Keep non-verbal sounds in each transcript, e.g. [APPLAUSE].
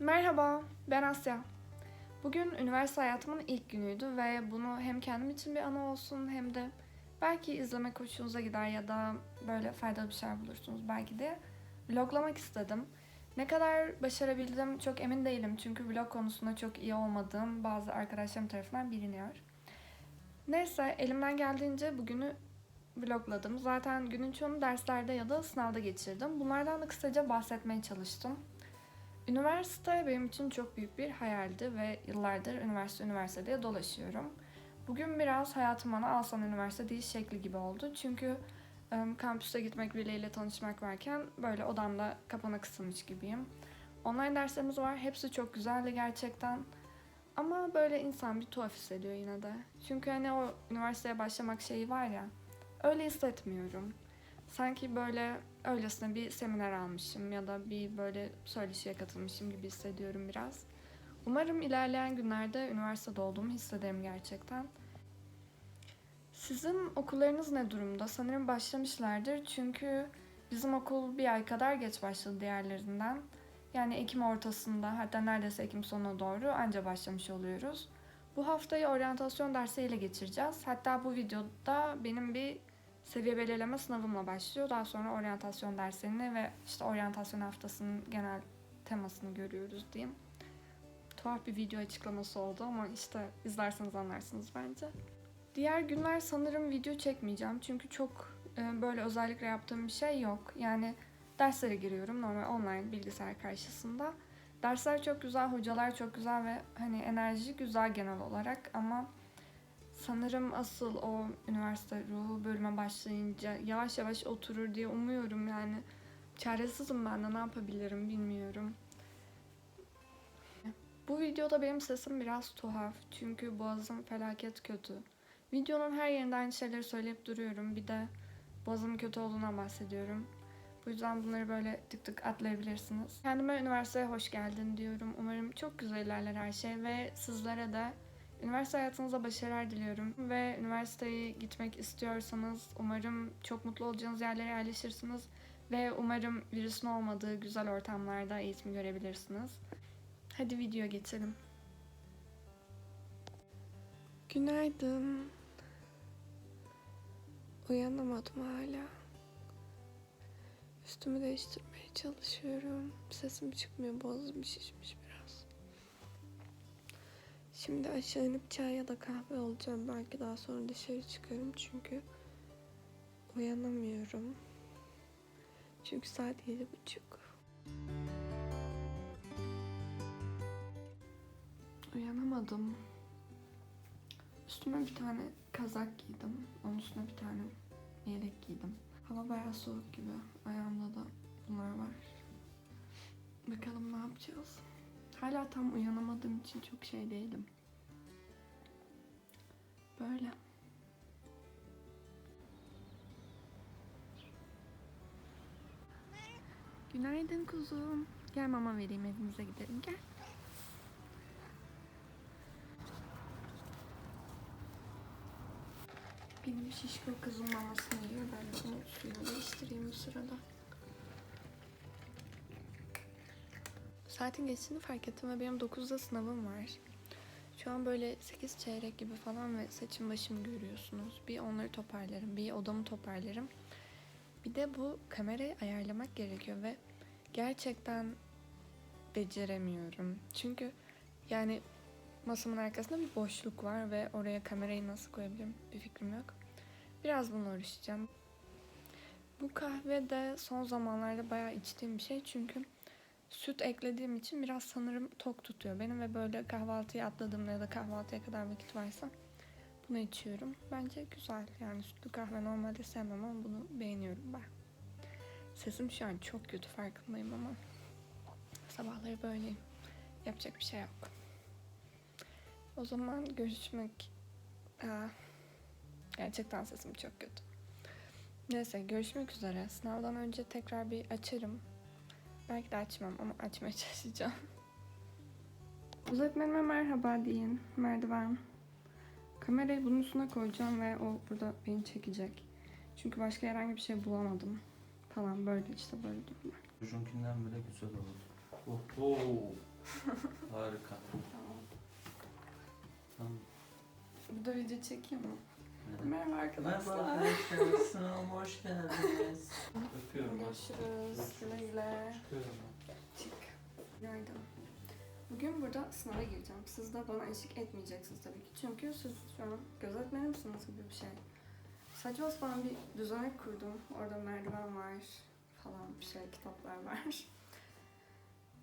Merhaba, ben Asya. Bugün üniversite hayatımın ilk günüydü ve bunu hem kendim için bir anı olsun hem de belki izlemek hoşunuza gider ya da böyle faydalı bir şeyler bulursunuz belki de vloglamak istedim. Ne kadar başarabildim çok emin değilim çünkü vlog konusunda çok iyi olmadığım bazı arkadaşlarım tarafından biliniyor. Neyse elimden geldiğince bugünü vlogladım. Zaten günün çoğunu derslerde ya da sınavda geçirdim. Bunlardan da kısaca bahsetmeye çalıştım. Üniversite benim için çok büyük bir hayaldi ve yıllardır üniversite üniversite diye dolaşıyorum. Bugün biraz hayatım bana alsan üniversite değil şekli gibi oldu. Çünkü kampüse gitmek, birileriyle tanışmak varken böyle odamda kapana kısılmış gibiyim. Online derslerimiz var. Hepsi çok güzeldi gerçekten. Ama böyle insan bir tuhaf hissediyor yine de. Çünkü hani o üniversiteye başlamak şeyi var ya. Öyle hissetmiyorum. Sanki böyle öylesine bir seminer almışım ya da bir böyle söyleşiye katılmışım gibi hissediyorum biraz. Umarım ilerleyen günlerde üniversitede olduğumu hissederim gerçekten. Sizin okullarınız ne durumda? Sanırım başlamışlardır çünkü bizim okul bir ay kadar geç başladı diğerlerinden. Yani Ekim ortasında hatta neredeyse Ekim sonuna doğru anca başlamış oluyoruz. Bu haftayı oryantasyon dersiyle geçireceğiz. Hatta bu videoda benim bir seviye belirleme sınavımla başlıyor. Daha sonra oryantasyon derslerini ve işte oryantasyon haftasının genel temasını görüyoruz diyeyim. Tuhaf bir video açıklaması oldu ama işte izlerseniz anlarsınız bence. Diğer günler sanırım video çekmeyeceğim çünkü çok e, böyle özellikle yaptığım bir şey yok. Yani derslere giriyorum normal online bilgisayar karşısında. Dersler çok güzel, hocalar çok güzel ve hani enerji güzel genel olarak ama sanırım asıl o üniversite ruhu bölüme başlayınca yavaş yavaş oturur diye umuyorum yani. Çaresizim ben de ne yapabilirim bilmiyorum. Bu videoda benim sesim biraz tuhaf çünkü boğazım felaket kötü. Videonun her yerinde aynı şeyleri söyleyip duruyorum. Bir de boğazım kötü olduğundan bahsediyorum. Bu yüzden bunları böyle tık tık atlayabilirsiniz. Kendime üniversiteye hoş geldin diyorum. Umarım çok güzel ilerler her şey ve sizlere de üniversite hayatınızda başarılar diliyorum. Ve üniversiteye gitmek istiyorsanız umarım çok mutlu olacağınız yerlere yerleşirsiniz. Ve umarım virüsün olmadığı güzel ortamlarda eğitim görebilirsiniz. Hadi video geçelim. Günaydın. Uyanamadım hala. Üstümü değiştirmeye çalışıyorum. Sesim çıkmıyor, boğazım şişmiş. Şimdi aşağı inip çay ya da kahve alacağım. Belki daha sonra dışarı çıkarım çünkü uyanamıyorum. Çünkü saat yedi buçuk. Uyanamadım. Üstüme bir tane kazak giydim. Onun üstüne bir tane yelek giydim. Hava bayağı soğuk gibi. Ayağımda da bunlar var. Bakalım ne yapacağız. Hala tam uyanamadığım için çok şey değilim. Böyle. Günaydın kuzum. Gel mama vereyim evimize gidelim gel. Benim şişko kızım mamasını yiyor. Ben de onun suyunu değiştireyim bu sırada. Saatin geçtiğini fark ettim ve benim 9'da sınavım var. Şu an böyle 8 çeyrek gibi falan ve saçım başımı görüyorsunuz. Bir onları toparlarım, bir odamı toparlarım. Bir de bu kamerayı ayarlamak gerekiyor ve gerçekten beceremiyorum. Çünkü yani masamın arkasında bir boşluk var ve oraya kamerayı nasıl koyabilirim bir fikrim yok. Biraz bununla uğraşacağım. Bu kahve de son zamanlarda bayağı içtiğim bir şey çünkü süt eklediğim için biraz sanırım tok tutuyor benim ve böyle kahvaltıya atladığımda ya da kahvaltıya kadar vakit varsa bunu içiyorum. Bence güzel yani sütlü kahve normalde sevmem ama bunu beğeniyorum ben. Sesim şu an çok kötü farkındayım ama sabahları böyleyim. Yapacak bir şey yok. O zaman görüşmek... Aa, gerçekten sesim çok kötü. Neyse görüşmek üzere. Sınavdan önce tekrar bir açarım. Belki de açmam ama açmaya [LAUGHS] çalışacağım. Öğretmenime merhaba deyin. Merdiven. Kamerayı bunun üstüne koyacağım ve o burada beni çekecek. Çünkü başka herhangi bir şey bulamadım. Falan böyle işte böyle durumlar. Çocuğunkinden bile güzel oldu. Oho. Harika. [LAUGHS] Tamam. Tamam. Burada video çekeyim mi? Merhaba Merhaba arkadaşlar. arkadaşlar. Sınavıma hoş geldiniz. Öpüyorum. Görüşürüz. Güle güle. Çıkıyorum ben. Çık. Günaydın. Bugün burada sınava gireceğim. Siz de bana eşlik etmeyeceksiniz tabii ki. Çünkü siz şu an gözetmenimsiniz gibi bir şey. Saçma sapan bir düzenek kurdum. Orada merdiven var falan bir şey, kitaplar var.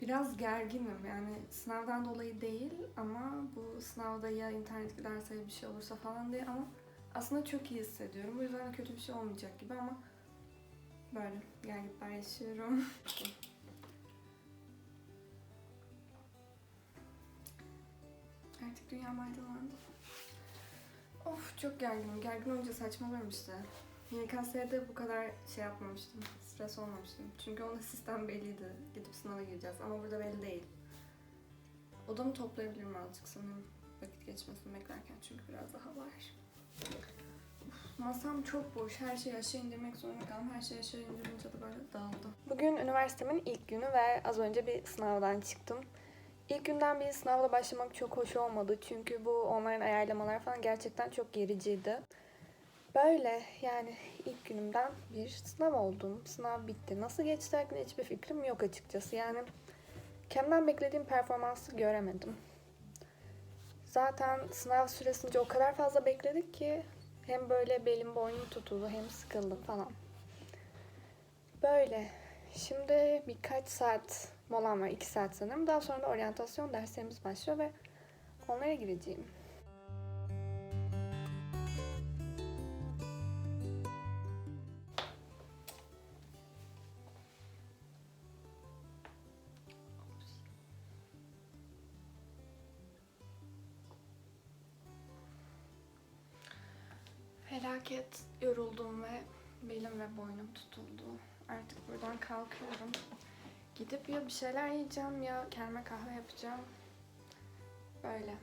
Biraz gerginim yani sınavdan dolayı değil ama bu sınavda ya internet giderse ya bir şey olursa falan diye ama aslında çok iyi hissediyorum. Bu yüzden de kötü bir şey olmayacak gibi ama böyle gerginlikler yaşıyorum. [LAUGHS] Artık dünya aydınlandı. Of çok gerginim. Gergin olunca saçmalıyorum işte. YKS'de bu kadar şey yapmamıştım. Stres olmamıştım. Çünkü onun sistem belliydi. Gidip sınava gireceğiz ama burada belli değil. Odamı toplayabilirim azıcık sanırım. Vakit geçmesini beklerken çünkü biraz daha var. Masam çok boş. Her şeyi aşağı indirmek zorunda kaldım. Her şeyi aşağı indirince de böyle dağıldı. Bugün üniversitemin ilk günü ve az önce bir sınavdan çıktım. İlk günden bir sınavla başlamak çok hoş olmadı. Çünkü bu online ayarlamalar falan gerçekten çok gericiydi. Böyle yani ilk günümden bir sınav oldum. Sınav bitti. Nasıl geçti hakkında hiçbir fikrim yok açıkçası. Yani kendimden beklediğim performansı göremedim. Zaten sınav süresince o kadar fazla bekledik ki hem böyle belim boynum tutuldu hem sıkıldım falan. Böyle. Şimdi birkaç saat molam var. 2 saat sanırım. Daha sonra da oryantasyon derslerimiz başlıyor ve onlara gireceğim. Felaket yoruldum ve belim ve boynum tutuldu. Artık buradan kalkıyorum. Gidip ya bir şeyler yiyeceğim ya kendime kahve yapacağım. Böyle.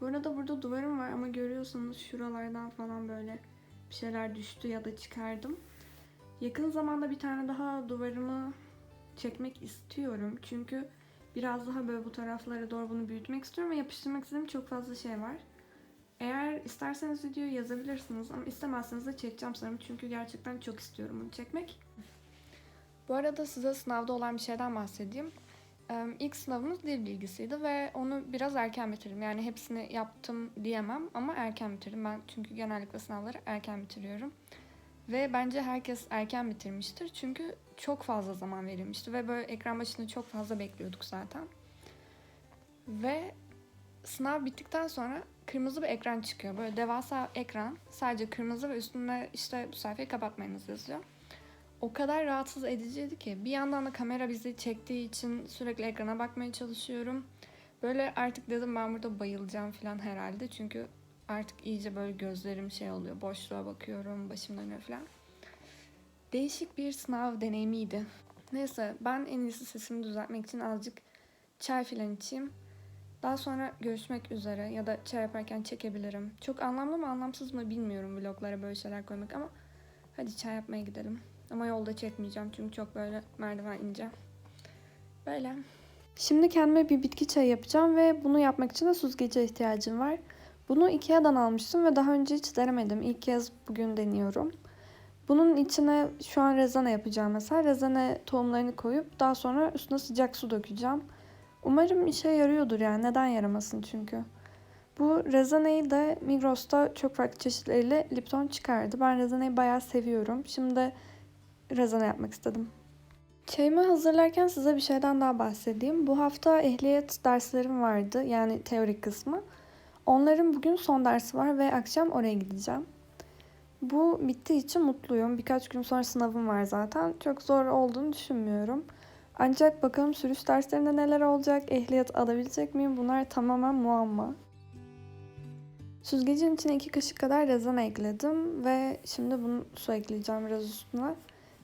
Bu arada burada duvarım var ama görüyorsanız şuralardan falan böyle bir şeyler düştü ya da çıkardım. Yakın zamanda bir tane daha duvarımı çekmek istiyorum. Çünkü biraz daha böyle bu taraflara doğru bunu büyütmek istiyorum ve yapıştırmak istediğim çok fazla şey var. Eğer isterseniz videoyu yazabilirsiniz ama istemezseniz de çekeceğim sanırım. Çünkü gerçekten çok istiyorum bunu çekmek. Bu arada size sınavda olan bir şeyden bahsedeyim. İlk sınavımız dil bilgisiydi ve onu biraz erken bitirdim. Yani hepsini yaptım diyemem ama erken bitirdim. Ben çünkü genellikle sınavları erken bitiriyorum. Ve bence herkes erken bitirmiştir. Çünkü çok fazla zaman verilmişti ve böyle ekran başında çok fazla bekliyorduk zaten. Ve sınav bittikten sonra kırmızı bir ekran çıkıyor. Böyle devasa ekran. Sadece kırmızı ve üstünde işte bu sayfayı kapatmayınız yazıyor. O kadar rahatsız ediciydi ki. Bir yandan da kamera bizi çektiği için sürekli ekrana bakmaya çalışıyorum. Böyle artık dedim ben burada bayılacağım falan herhalde. Çünkü artık iyice böyle gözlerim şey oluyor. Boşluğa bakıyorum, başım dönüyor falan. Değişik bir sınav deneyimiydi. Neyse ben en iyisi sesimi düzeltmek için azıcık çay falan içeyim. Daha sonra görüşmek üzere ya da çay yaparken çekebilirim. Çok anlamlı mı anlamsız mı bilmiyorum vloglara böyle şeyler koymak ama hadi çay yapmaya gidelim. Ama yolda çekmeyeceğim çünkü çok böyle merdiven ineceğim. Böyle. Şimdi kendime bir bitki çayı yapacağım ve bunu yapmak için de süzgece ihtiyacım var. Bunu Ikea'dan almıştım ve daha önce hiç denemedim. İlk kez bugün deniyorum. Bunun içine şu an rezene yapacağım mesela. Rezene tohumlarını koyup daha sonra üstüne sıcak su dökeceğim. Umarım işe yarıyordur yani. Neden yaramasın çünkü. Bu rezaneyi de Migros'ta çok farklı çeşitleriyle Lipton çıkardı. Ben rezaneyi bayağı seviyorum. Şimdi rezene yapmak istedim. Çayımı hazırlarken size bir şeyden daha bahsedeyim. Bu hafta ehliyet derslerim vardı. Yani teorik kısmı. Onların bugün son dersi var ve akşam oraya gideceğim. Bu bittiği için mutluyum. Birkaç gün sonra sınavım var zaten. Çok zor olduğunu düşünmüyorum. Ancak bakalım sürüş derslerinde neler olacak, ehliyet alabilecek miyim bunlar tamamen muamma. Süzgecin içine iki kaşık kadar rezene ekledim ve şimdi bunu su ekleyeceğim biraz üstüne.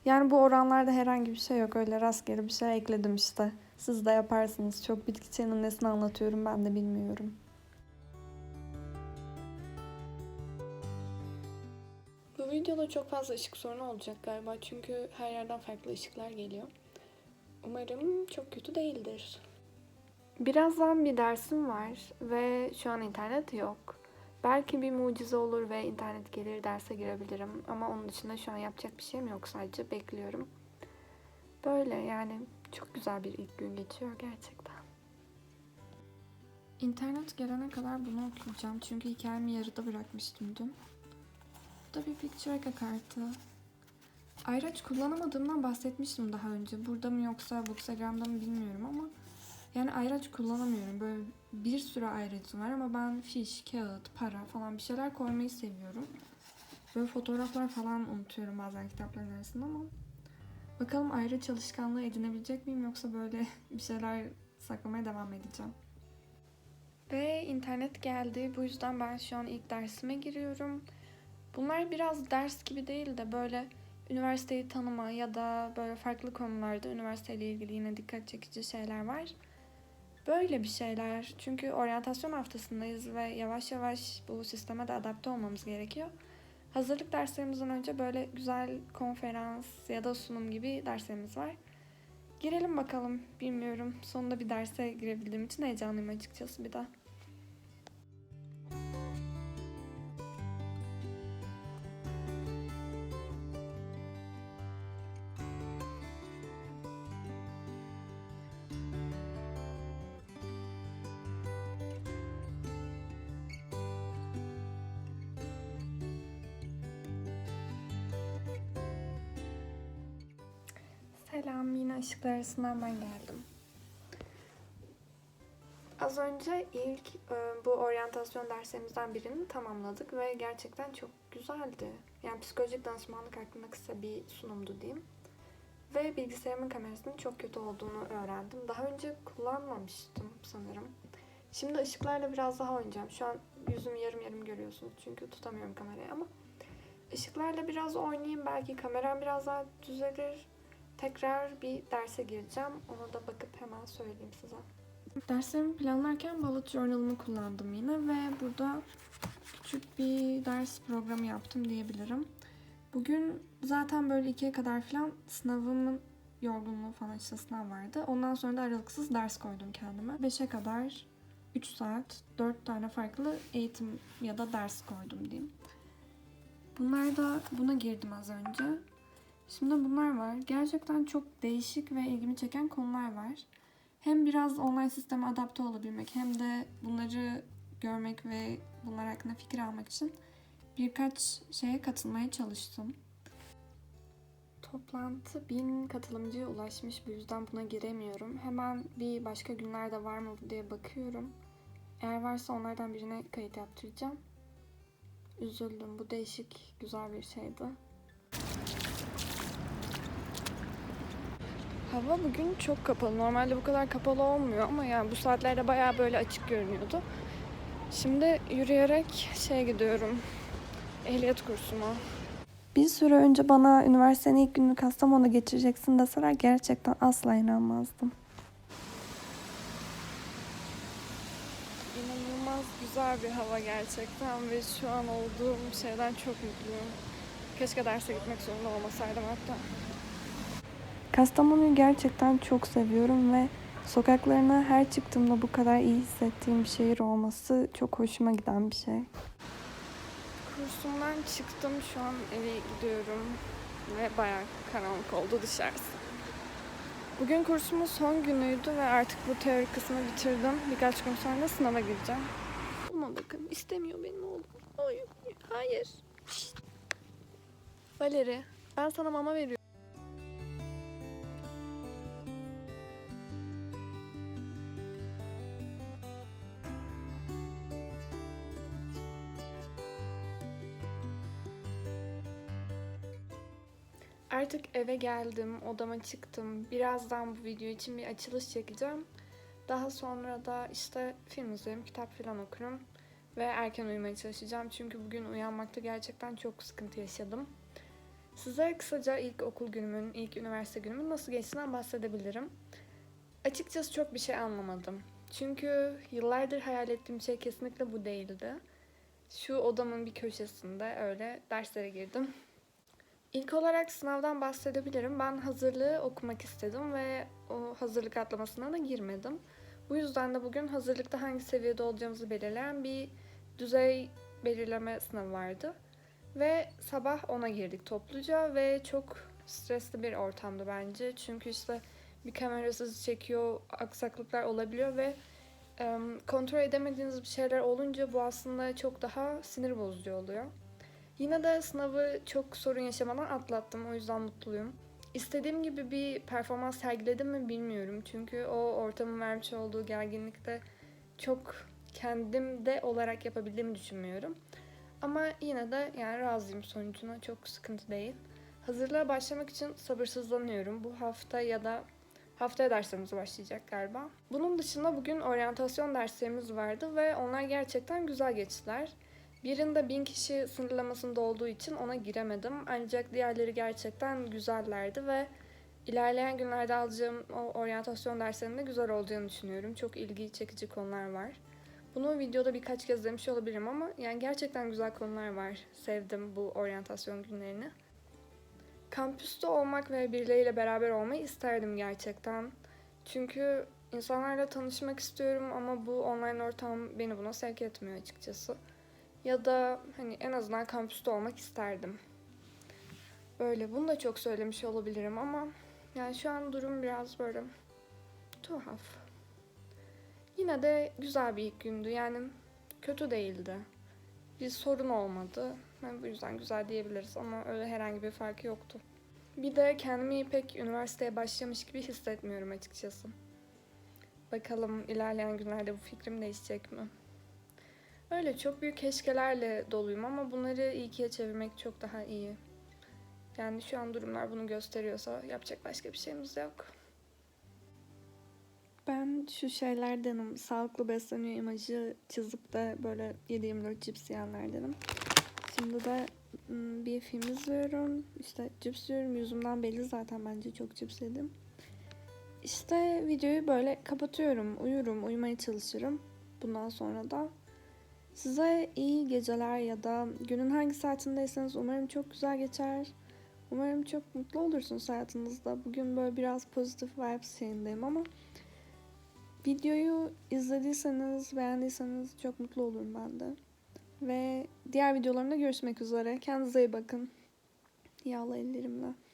Yani bu oranlarda herhangi bir şey yok öyle rastgele bir şey ekledim işte. Siz de yaparsınız. Çok bitki çayının nesini anlatıyorum ben de bilmiyorum. Bu videoda çok fazla ışık sorunu olacak galiba çünkü her yerden farklı ışıklar geliyor. Umarım çok kötü değildir. Birazdan bir dersim var ve şu an internet yok. Belki bir mucize olur ve internet gelir derse girebilirim. Ama onun dışında şu an yapacak bir şeyim yok sadece bekliyorum. Böyle yani çok güzel bir ilk gün geçiyor gerçekten. İnternet gelene kadar bunu okuyacağım çünkü hikayemi yarıda bırakmıştım dün. Bu da bir picture kartı. Ayraç kullanamadığımdan bahsetmiştim daha önce. Burada mı yoksa Bookstagram'da mı bilmiyorum ama yani ayraç kullanamıyorum. Böyle bir sürü ayracım var ama ben fiş, kağıt, para falan bir şeyler koymayı seviyorum. Böyle fotoğraflar falan unutuyorum bazen kitapların arasında ama bakalım ayrı çalışkanlığı edinebilecek miyim yoksa böyle [LAUGHS] bir şeyler saklamaya devam edeceğim. Ve internet geldi. Bu yüzden ben şu an ilk dersime giriyorum. Bunlar biraz ders gibi değil de böyle üniversiteyi tanıma ya da böyle farklı konularda üniversiteyle ilgili yine dikkat çekici şeyler var. Böyle bir şeyler. Çünkü oryantasyon haftasındayız ve yavaş yavaş bu sisteme de adapte olmamız gerekiyor. Hazırlık derslerimizden önce böyle güzel konferans ya da sunum gibi derslerimiz var. Girelim bakalım. Bilmiyorum. Sonunda bir derse girebildiğim için heyecanlıyım açıkçası bir daha. Selam, yine ışıklar arasından ben geldim. Az önce ilk e, bu oryantasyon derslerimizden birini tamamladık ve gerçekten çok güzeldi. Yani psikolojik danışmanlık hakkında kısa bir sunumdu diyeyim. Ve bilgisayarımın kamerasının çok kötü olduğunu öğrendim. Daha önce kullanmamıştım sanırım. Şimdi ışıklarla biraz daha oynayacağım. Şu an yüzümü yarım yarım görüyorsunuz çünkü tutamıyorum kamerayı ama ışıklarla biraz oynayayım. Belki kameram biraz daha düzelir. Tekrar bir derse gireceğim. Ona da bakıp hemen söyleyeyim size. Derslerimi planlarken bullet journal'ımı kullandım yine ve burada küçük bir ders programı yaptım diyebilirim. Bugün zaten böyle ikiye kadar falan sınavımın yorgunluğu falan işte sınav vardı. Ondan sonra da aralıksız ders koydum kendime. Beşe kadar 3 saat 4 tane farklı eğitim ya da ders koydum diyeyim. Bunlar da buna girdim az önce. Şimdi bunlar var. Gerçekten çok değişik ve ilgimi çeken konular var. Hem biraz online sisteme adapte olabilmek hem de bunları görmek ve bunlar hakkında fikir almak için birkaç şeye katılmaya çalıştım. Toplantı bin katılımcıya ulaşmış bu yüzden buna giremiyorum. Hemen bir başka günlerde var mı diye bakıyorum. Eğer varsa onlardan birine kayıt yaptıracağım. Üzüldüm. Bu değişik, güzel bir şeydi. Hava bugün çok kapalı. Normalde bu kadar kapalı olmuyor ama yani bu saatlerde bayağı böyle açık görünüyordu. Şimdi yürüyerek şeye gidiyorum. Ehliyet kursuma. Bir süre önce bana üniversitenin ilk gününü Kastamonu'da geçireceksin deseler gerçekten asla inanmazdım. İnanılmaz güzel bir hava gerçekten ve şu an olduğum şeyden çok mutluyum. Keşke derse gitmek zorunda olmasaydım hatta. Kastamonu'yu gerçekten çok seviyorum ve sokaklarına her çıktığımda bu kadar iyi hissettiğim bir şehir olması çok hoşuma giden bir şey. Kursumdan çıktım şu an eve gidiyorum ve bayağı karanlık oldu dışarısı. Bugün kursumun son günüydü ve artık bu teori kısmını bitirdim. Birkaç gün sonra sınava gireceğim. Ama bakın istemiyor benim oğlum. Hayır. Hayır. Valeri ben sana mama veriyorum. Artık eve geldim, odama çıktım. Birazdan bu video için bir açılış çekeceğim. Daha sonra da işte film izlerim, kitap falan okurum. Ve erken uyumaya çalışacağım. Çünkü bugün uyanmakta gerçekten çok sıkıntı yaşadım. Size kısaca ilk okul günümün, ilk üniversite günümün nasıl geçtiğinden bahsedebilirim. Açıkçası çok bir şey anlamadım. Çünkü yıllardır hayal ettiğim şey kesinlikle bu değildi. Şu odamın bir köşesinde öyle derslere girdim. İlk olarak sınavdan bahsedebilirim. Ben hazırlığı okumak istedim ve o hazırlık atlamasına da girmedim. Bu yüzden de bugün hazırlıkta hangi seviyede olacağımızı belirleyen bir düzey belirleme sınavı vardı. Ve sabah ona girdik topluca ve çok stresli bir ortamdı bence. Çünkü işte bir kamerasız çekiyor, aksaklıklar olabiliyor ve kontrol edemediğiniz bir şeyler olunca bu aslında çok daha sinir bozucu oluyor. Yine de sınavı çok sorun yaşamadan atlattım. O yüzden mutluyum. İstediğim gibi bir performans sergiledim mi bilmiyorum. Çünkü o ortamın vermiş olduğu gerginlikte çok kendimde olarak yapabildiğimi düşünmüyorum. Ama yine de yani razıyım sonucuna. Çok sıkıntı değil. Hazırlığa başlamak için sabırsızlanıyorum. Bu hafta ya da haftaya derslerimiz başlayacak galiba. Bunun dışında bugün oryantasyon derslerimiz vardı ve onlar gerçekten güzel geçtiler. Birinde bin kişi sınırlamasında olduğu için ona giremedim. Ancak diğerleri gerçekten güzellerdi ve ilerleyen günlerde alacağım o oryantasyon derslerinde güzel olacağını düşünüyorum. Çok ilgi çekici konular var. Bunu videoda birkaç kez demiş olabilirim ama yani gerçekten güzel konular var. Sevdim bu oryantasyon günlerini. Kampüste olmak ve birileriyle beraber olmayı isterdim gerçekten. Çünkü insanlarla tanışmak istiyorum ama bu online ortam beni buna sevk etmiyor açıkçası. Ya da hani en azından kampüste olmak isterdim. Böyle bunu da çok söylemiş olabilirim ama yani şu an durum biraz böyle tuhaf. Yine de güzel bir ilk gündü. Yani kötü değildi. Bir sorun olmadı. Yani bu yüzden güzel diyebiliriz ama öyle herhangi bir farkı yoktu. Bir de kendimi pek üniversiteye başlamış gibi hissetmiyorum açıkçası. Bakalım ilerleyen günlerde bu fikrim değişecek mi? Öyle çok büyük keşkelerle doluyum ama bunları iyiye çevirmek çok daha iyi. Yani şu an durumlar bunu gösteriyorsa yapacak başka bir şeyimiz yok. Ben şu şeylerdenim. Sağlıklı besleniyor imajı çizip de böyle 7-24 cips yiyenlerdenim. Şimdi de bir film izliyorum. İşte cips yiyorum. Yüzümden belli zaten bence çok cips yedim. İşte videoyu böyle kapatıyorum. Uyurum. Uyumaya çalışırım. Bundan sonra da Size iyi geceler ya da günün hangi saatindeyseniz umarım çok güzel geçer. Umarım çok mutlu olursunuz hayatınızda. Bugün böyle biraz pozitif vibes şeyindeyim ama videoyu izlediyseniz, beğendiyseniz çok mutlu olurum ben de. Ve diğer videolarımda görüşmek üzere. Kendinize iyi bakın. Yağlı ellerimle.